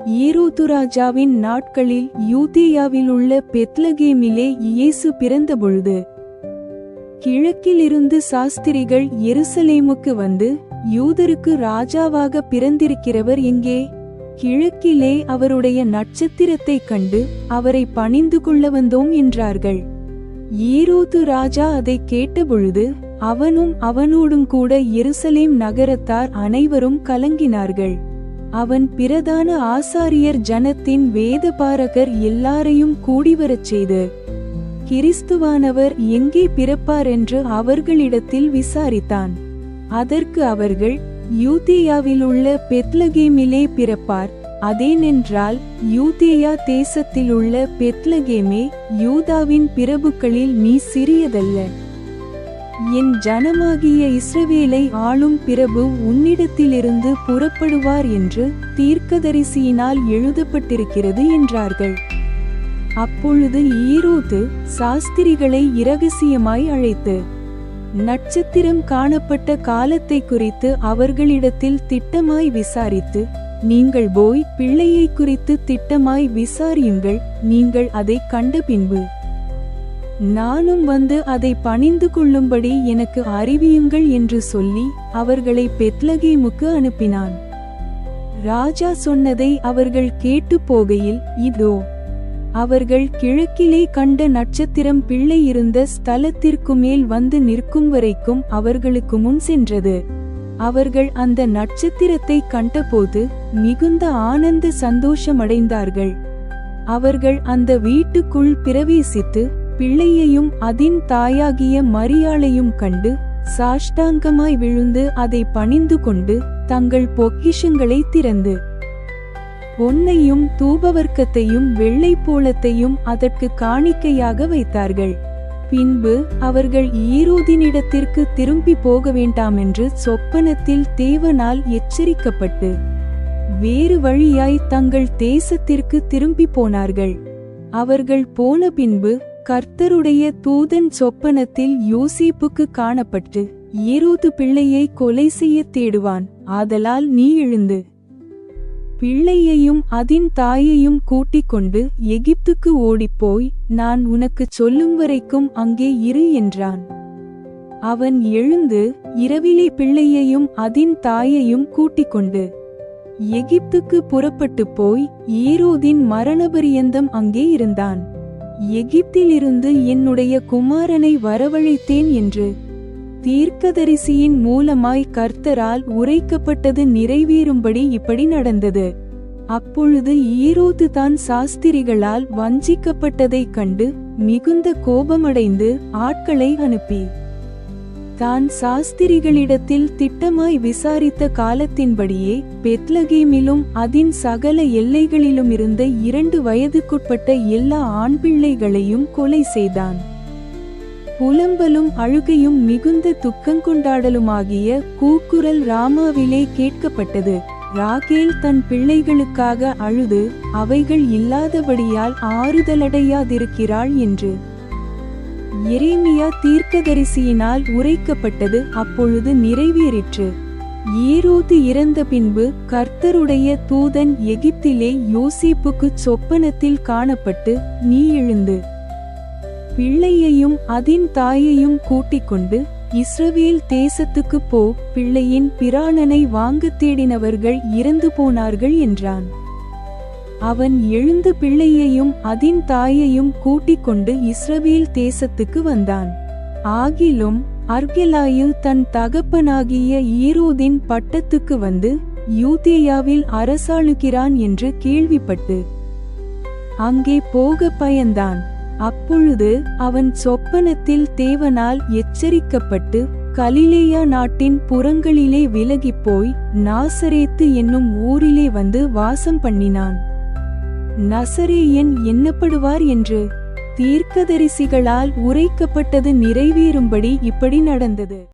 ஈரோத்து ராஜாவின் நாட்களில் யூதேயாவிலுள்ள பெத்லகேமிலே இயேசு பிறந்தபொழுது கிழக்கிலிருந்து சாஸ்திரிகள் எருசலேமுக்கு வந்து யூதருக்கு ராஜாவாக பிறந்திருக்கிறவர் எங்கே? கிழக்கிலே அவருடைய நட்சத்திரத்தைக் கண்டு அவரை பணிந்து கொள்ள வந்தோம் என்றார்கள். ஈரோத்து ராஜா அதை கேட்டபொழுது அவனும் அவனோடும் கூட எருசலேம் நகரத்தார் அனைவரும் கலங்கினார்கள். அவன் பிரதான ஆசாரியர் ஜனத்தின் வேதபாரகர் எல்லாரையும் கூடிவரச் செய்து கிறிஸ்துவானவர் எங்கே பிறப்பார் என்று அவர்களிடத்தில் விசாரித்தான். அதற்கு அவர்கள் யூதேயாவிலுள்ள பெத்லகேமிலே பிறப்பார். அதேனென்றால் யூதேயா தேசத்திலுள்ள பெத்லகேமே யூதாவின் பிரபுக்களில் நீ சிறியதல்ல. என் ஜனமாகிய இஸ்ரவேலை ஆளும் பிரபு உன்னிடத்திலிருந்து புறப்படுவார் என்று தீர்க்கதரிசியினால் எழுதப்பட்டிருக்கிறது என்றார்கள். அப்பொழுது ஈரோது சாஸ்திரிகளை இரகசியமாய் அழைத்து நட்சத்திரம் காணப்பட்ட காலத்தை குறித்து அவர்களிடத்தில் திட்டமாய் விசாரித்து நீங்கள் போய் பிள்ளையை குறித்து திட்டமாய் விசாரியுங்கள் நீங்கள் அதை கண்ட பின்பு நானும் வந்து அதை பணிந்து கொள்ளும்படி எனக்கு அறிவியுங்கள் என்று சொல்லி அவர்களை பெத்லகேமுக்கு அனுப்பினான். ராஜா சொன்னதை அவர்கள் கேட்டு போகையில் இதோ அவர்கள் கிழக்கிலே கண்ட நட்சத்திரம் பிள்ளை இருந்த ஸ்தலத்திற்கு மேல் வந்து நிற்கும் வரைக்கும் அவர்களுக்கு முன் சென்றது. அவர்கள் அந்த நட்சத்திரத்தை கண்டபோது மிகுந்த ஆனந்த சந்தோஷமடைந்தார்கள். அவர்கள் அந்த வீட்டுக்குள் பிரவேசித்து பிள்ளையையும் அதின் தாயாகிய மரியாளையும் கண்டு சாஷ்டாங்கமாய் விழுந்து அதை பணிந்து கொண்டு தங்கள் பொக்கிஷங்களை திறந்து. பொன்னையும் தூபவர்க்கத்தையும் வெள்ளைப்போளத்தையும் அதற்கு காணிக்கையாக வைத்தார்கள். பின்பு அவர்கள் ஈரோதினிடத்திற்கு திரும்பி போக வேண்டாமென்று சொப்பனத்தில் தேவனால் எச்சரிக்கப்பட்டு வேறு வழியாய் தங்கள் தேசத்திற்கு திரும்பி போனார்கள். அவர்கள் போன பின்பு கர்த்தருடைய தூதன் சொப்பனத்தில் யோசேப்புக்கு காணப்பட்டு ஏரோது பிள்ளையை கொலை செய்ய தேடுவான் ஆதலால் நீ எழுந்து. பிள்ளையையும் அதின் தாயையும் கூட்டிக் கொண்டு எகிப்துக்கு ஓடிப்போய் நான் உனக்குச் சொல்லும் வரைக்கும் அங்கே இரு என்றான். அவன் எழுந்து இரவிலே பிள்ளையையும் அதின் தாயையும் கூட்டிக் கொண்டு எகிப்துக்கு புறப்பட்டு போய் ஈரோதின் மரணபரியந்தம் அங்கே இருந்தான். எகிப்திலிருந்து என்னுடைய குமாரனை வரவழைத்தேன் என்று தீர்க்கதரிசியின் மூலமாய் கர்த்தரால் உரைக்கப்பட்டது நிறைவேறும்படி இப்படி நடந்தது. அப்பொழுது ஈரோது தான் சாஸ்திரிகளால் வஞ்சிக்கப்பட்டதைக் கண்டு மிகுந்த கோபமடைந்து ஆட்களை அனுப்பி. தான் சாஸ்திரிகளிடத்தில் திட்டமாய் விசாரித்த காலத்தின்படியே பெத்லகேமிலும் அதன் சகல எல்லைகளிலும் இருந்த இரண்டு வயதுக்குட்பட்ட எல்லா ஆண் பிள்ளைகளையும் கொலை செய்தான். புலம்பலும் அழுகையும் மிகுந்த துக்கங்கொண்டாடலுமாகிய கூக்குரல் ராமாவிலே கேட்கப்பட்டது. ராகேல் தன் பிள்ளைகளுக்காக அழுது அவைகள் இல்லாதபடியால் ஆறுதலடையாதிருக்கிறாள் என்று. எரேமியா தீர்க்கதரிசியினால் உரைக்கப்பட்டது அப்பொழுது நிறைவேறிற்று. ஏரோது இறந்த பின்பு கர்த்தருடைய தூதன் எகிப்திலே யோசிப்புக்கு சொப்பனத்தில் காணப்பட்டு நீ எழுந்து பிள்ளையையும் அதின் தாயையும் கூட்டிக் கொண்டு இஸ்ரவேல் தேசத்துக்கு போ பிள்ளையின் பிராணனை வாங்கத் தேடினவர்கள் இறந்து போனார்கள் என்றான். அவன் எழுந்து பிள்ளையையும் அதின் தாயையும் கூட்டிக் கொண்டு இஸ்ரவேல் தேசத்துக்கு வந்தான். ஆகிலும் அர்கிலாயில் தன் தகப்பனாகிய ஈரோதின் பட்டத்துக்கு வந்து யூதேயாவில் அரசாளுகிறான் என்று கேள்விப்பட்டு அங்கே போக பயந்தான். அப்பொழுது அவன் சொப்பனத்தில் தேவனால் எச்சரிக்கப்பட்டு கலிலேயா நாட்டின் புறங்களிலே விலகிப் போய் நாசரேத்து என்னும் ஊரிலே வந்து வாசம் பண்ணினான். நசரேயன் எண்ணப்படுவார் என்று தீர்க்கதரிசிகளால் உரைக்கப்பட்டது நிறைவேறும்படி இப்படி நடந்தது.